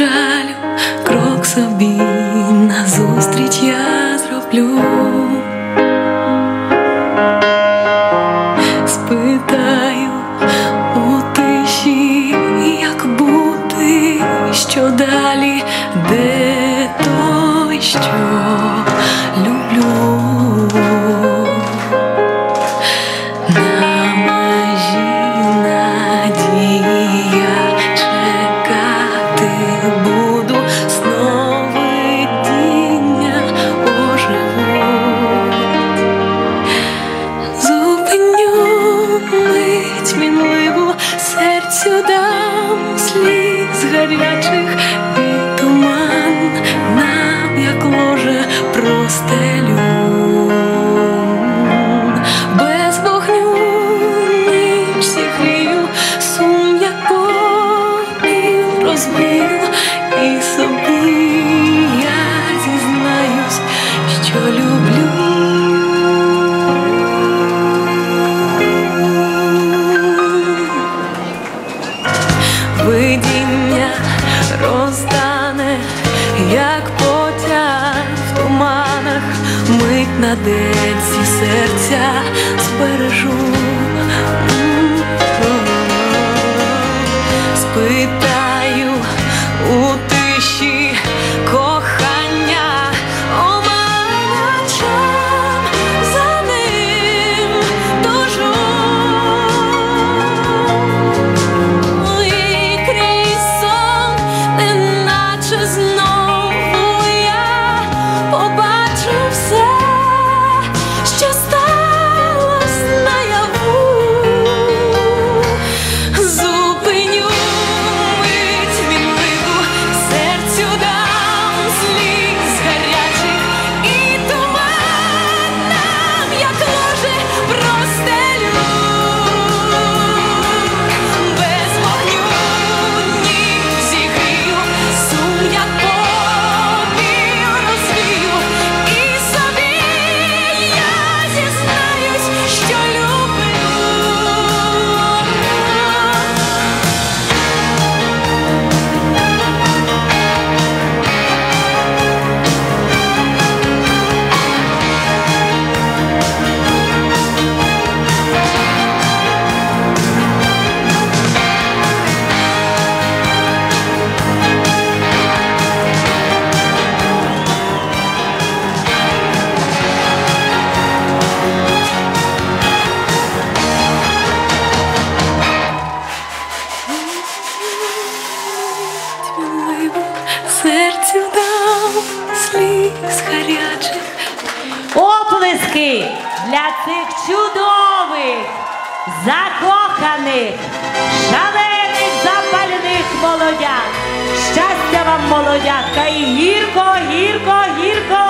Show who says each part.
Speaker 1: жалю, крок собі назустріч я зроблю. Спитаю у тиші, як бути, що далі, де той, що сліз і туман нам, як ложе, простелю. Без вогню ніч зігрію, сум як попіл Видіння розтане, як потяг в туманах, мить на денці серця збережу. Спитаю сліз гарячих.
Speaker 2: Оплески для цих чудових, закоханих, шалених, запальних молодят. Щастя вам, молодятка, і гірко, гірко, гірко.